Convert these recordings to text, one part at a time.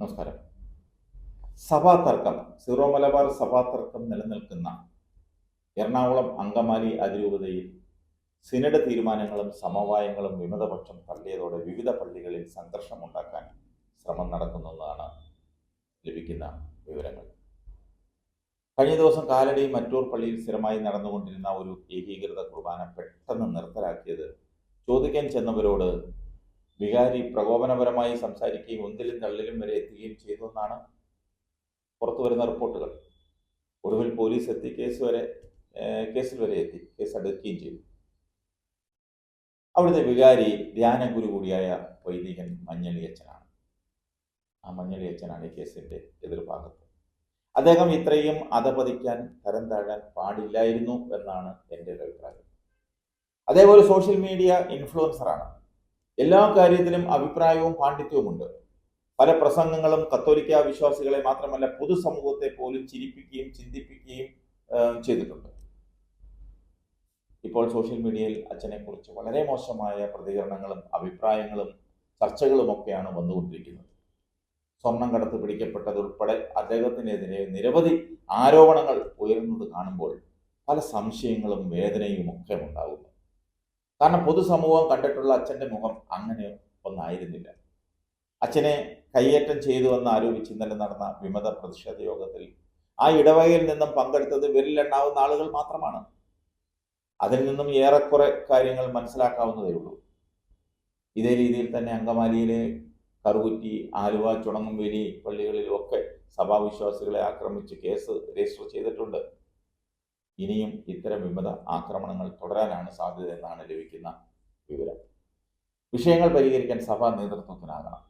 നമസ്കാരം. സഭാ തർക്കം സീറോ മലബാർ സഭാ തർക്കം നിലനിൽക്കുന്ന എറണാകുളം അങ്കമാലി അതിരൂപതയിൽ സിനഡ് തീരുമാനങ്ങളും സമവായങ്ങളും വിമതപക്ഷം തള്ളിയതോടെ വിവിധ പള്ളികളിൽ സംഘർഷമുണ്ടാക്കാൻ ശ്രമം നടക്കുന്നതാണ് ലഭിക്കുന്ന വിവരങ്ങൾ. കഴിഞ്ഞ ദിവസം കാലടി മറ്റൂർ പള്ളിയിൽ സ്ഥിരമായി നടന്നുകൊണ്ടിരുന്ന ഒരു ഏകീകൃത കുർബാന പെട്ടെന്ന് നിർത്തലാക്കിയത് ചോദിക്കാൻ ചെന്നവരോട് വികാരി പ്രകോപനപരമായി സംസാരിക്കുകയും ഒന്നിലും തള്ളിലും വരെ എത്തുകയും ചെയ്തു എന്നാണ് പുറത്തു വരുന്ന റിപ്പോർട്ടുകൾ. ഒടുവിൽ പോലീസ് എത്തി. കേസ് വരെ കേസിൽ വരെ എത്തി. കേസ് അടുക്കുകയും ചെയ്തു. അവിടുത്തെ വികാരി ധ്യാന ഗുരു കൂടിയായ വൈദികൻ മഞ്ഞളി അച്ഛനാണ് ആ മഞ്ഞളി അച്ഛനാണ് ഈ കേസിന്റെ എതിർഭാഗത്ത്. അദ്ദേഹം ഇത്രയും അധപതിക്കാൻ തരം താഴാൻ പാടില്ലായിരുന്നു എന്നാണ് എന്റെ ഒരു അഭിപ്രായം. അതേപോലെ സോഷ്യൽ മീഡിയ ഇൻഫ്ലുവൻസറാണ്. എല്ലാ കാര്യത്തിലും അഭിപ്രായവും പാണ്ഡിത്യവുമുണ്ട്. പല പ്രസംഗങ്ങളും കത്തോലിക്ക വിശ്വാസികളെ മാത്രമല്ല പൊതുസമൂഹത്തെ പോലും ചിരിപ്പിക്കുകയും ചിന്തിപ്പിക്കുകയും ചെയ്തിട്ടുണ്ട്. ഇപ്പോൾ സോഷ്യൽ മീഡിയയിൽ അച്ഛനെ കുറിച്ച് വളരെ മോശമായ പ്രതികരണങ്ങളും അഭിപ്രായങ്ങളും ചർച്ചകളുമൊക്കെയാണ് വന്നുകൊണ്ടിരിക്കുന്നത്. സ്വർണം കടത്ത് പിടിക്കപ്പെട്ടതുൾപ്പെടെ അദ്ദേഹത്തിനെതിരെ നിരവധി ആരോപണങ്ങൾ ഉയരുന്നത് കാണുമ്പോൾ പല സംശയങ്ങളും വേദനയും ഒക്കെ ഉണ്ടാകുന്നു. കാരണം പൊതുസമൂഹം കണ്ടിട്ടുള്ള അച്ഛന്റെ മുഖം അങ്ങനെ ഒന്നായിരുന്നില്ല. അച്ഛനെ കയ്യേറ്റം ചെയ്തു എന്ന് ആരോപിച്ച് ഇന്നലെ നടന്ന വിമത പ്രതിഷേധ യോഗത്തിൽ ആ ഇടവകയിൽ നിന്നും പങ്കെടുത്തത് വിരലിലെണ്ണാവുന്ന ആളുകൾ മാത്രമാണ്. അതിൽ നിന്നും ഏറെക്കുറെ കാര്യങ്ങൾ മനസ്സിലാക്കാവുന്നതേ ഉള്ളൂ. ഇതേ രീതിയിൽ തന്നെ അങ്കമാലിയിലെ കറുകുറ്റി ആലുവ ചുണങ്ങുംവേലി പള്ളികളിലും ഒക്കെ സഭാവിശ്വാസികളെ ആക്രമിച്ച് കേസ് രജിസ്റ്റർ ചെയ്തിട്ടുണ്ട്. ഇനിയും ഇത്തരം വിമത ആക്രമണങ്ങൾ തുടരാനാണ് സാധ്യത എന്നാണ് ലഭിക്കുന്ന വിവരം. വിഷയങ്ങൾ പരിഹരിക്കാൻ സഭാ നേതൃത്വത്തിനാകണം.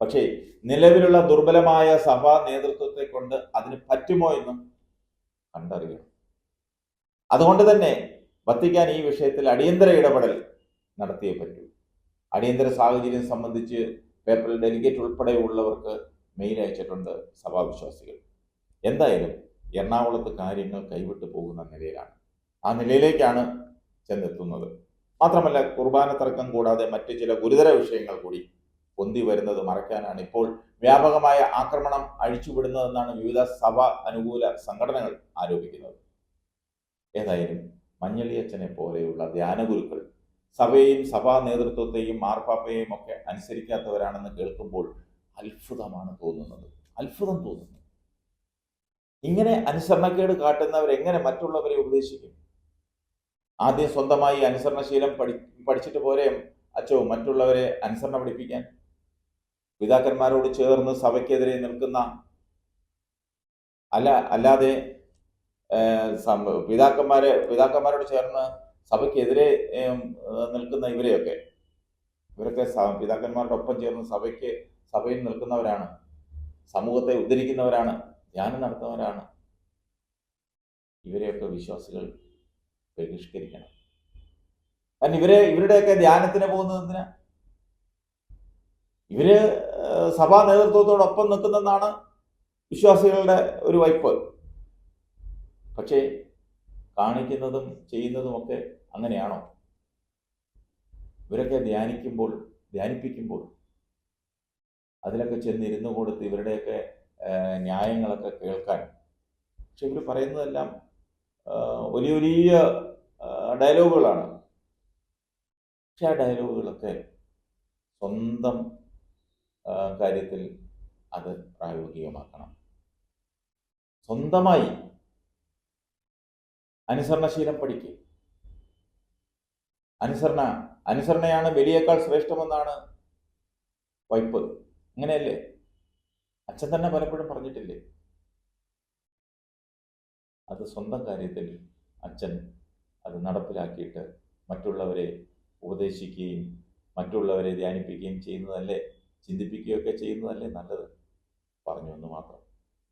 പക്ഷേ നിലവിലുള്ള ദുർബലമായ സഭാ നേതൃത്വത്തെ കൊണ്ട് അതിന് പറ്റുമോ എന്നും കണ്ടറിയണം. അതുകൊണ്ട് തന്നെ വത്തിക്കാൻ ഈ വിഷയത്തിൽ അടിയന്തര ഇടപെടൽ നടത്തിയേ പറ്റൂ. അടിയന്തര സാഹചര്യം സംബന്ധിച്ച് പേപ്പറിൽ ഡെലിഗേറ്റ് ഉൾപ്പെടെയുള്ളവർക്ക് മെയിൽ അയച്ചിട്ടുണ്ട് സഭാവിശ്വാസികൾ. എന്തായാലും എറണാകുളത്ത് കാര്യങ്ങൾ കൈവിട്ട് പോകുന്ന നിലയിലാണ്. ആ നിലയിലേക്കാണ് ചെന്നെത്തുന്നത്. മാത്രമല്ല കുർബാന തർക്കം കൂടാതെ മറ്റ് ചില ഗുരുതര വിഷയങ്ങൾ കൂടി പൊന്തി വരുന്നത് മറയ്ക്കാനാണ് ഇപ്പോൾ വ്യാപകമായ ആക്രമണം അഴിച്ചുവിടുന്നതെന്നാണ് വിവിധ സഭ അനുകൂല സംഘടനകൾ ആരോപിക്കുന്നത്. ഏതായാലും മഞ്ഞളിയച്ഛനെ പോലെയുള്ള ധ്യാനഗുരുക്കൾ സഭയെയും സഭാ നേതൃത്വത്തെയും മാർപ്പാപ്പയെയും ഒക്കെ അനുസരിക്കാത്തവരാണെന്ന് കേൾക്കുമ്പോൾ അത്ഭുതമാണ് തോന്നുന്നത്. അത്ഭുതം തോന്നുന്നു. ഇങ്ങനെ അനുസരണക്കേട് കാട്ടുന്നവർ എങ്ങനെ മറ്റുള്ളവരെ ഉപദേശിക്കും? ആദ്യം സ്വന്തമായി അനുസരണശീലം പഠി പഠിച്ചിട്ട് പോരെ അച്ചോ മറ്റുള്ളവരെ അനുസരണ പഠിപ്പിക്കാൻ? പിതാക്കന്മാരോട് ചേർന്ന് സഭയ്ക്കെതിരെ നിൽക്കുന്ന അല്ല അല്ലാതെ പിതാക്കന്മാരെ പിതാക്കന്മാരോട് ചേർന്ന് സഭയ്ക്കെതിരെ നിൽക്കുന്ന ഇവരെയൊക്കെ ഇവരൊക്കെ പിതാക്കന്മാരുടെ ഒപ്പം ചേർന്ന് സഭയ്ക്ക് സഭയിൽ നിൽക്കുന്നവരാണ് സമൂഹത്തെ ഉദ്ധരിക്കുന്നവരാണ്. ധ്യാനം നടത്തുന്നവരാണ്. ഇവരെയൊക്കെ വിശ്വാസികൾ ബഹിഷ്കരിക്കണം. കാരണം ഇവരെ ഇവരുടെയൊക്കെ ധ്യാനത്തിന് പോകുന്നത് ഇവർ സഭാ നേതൃത്വത്തോടൊപ്പം നിൽക്കുന്നെന്നാണ് വിശ്വാസികളുടെ ഒരു വൈപ്പ്. പക്ഷേ കാണിക്കുന്നതും ചെയ്യുന്നതുമൊക്കെ അങ്ങനെയാണോ? ഇവരൊക്കെ ധ്യാനിക്കുമ്പോൾ ധ്യാനിപ്പിക്കുമ്പോൾ അതിലൊക്കെ ചെന്നിരുന്നു കൊടുത്ത് ഇവരുടെയൊക്കെ ന്യായങ്ങളൊക്കെ കേൾക്കാൻ. പക്ഷെ ഇവർ പറയുന്നതെല്ലാം വലിയ വലിയ ഡയലോഗുകളാണ്. പക്ഷെ ആ ഡയലോഗുകളൊക്കെ സ്വന്തം കാര്യത്തിൽ അത് പ്രായോഗികമാക്കണം. സ്വന്തമായി അനുസരണശീലം പഠിക്കുക. അനുസരണ അനുസരണയാണ് ബലിയേക്കാൾ ശ്രേഷ്ഠമെന്നാണ് വൈപ്പ്. അങ്ങനെയല്ലേ? അച്ഛൻ തന്നെ പലപ്പോഴും പറഞ്ഞിട്ടില്ലേ? അത് സ്വന്തം കാര്യത്തിൽ അച്ഛൻ അത് നടപ്പിലാക്കിയിട്ട് മറ്റുള്ളവരെ ഉപദേശിക്കുകയും മറ്റുള്ളവരെ ധ്യാനിപ്പിക്കുകയും ചെയ്യുന്നതല്ലേ? ചിന്തിപ്പിക്കുകയൊക്കെ ചെയ്യുന്നതല്ലേ നല്ലത്? പറഞ്ഞു എന്ന് മാത്രം.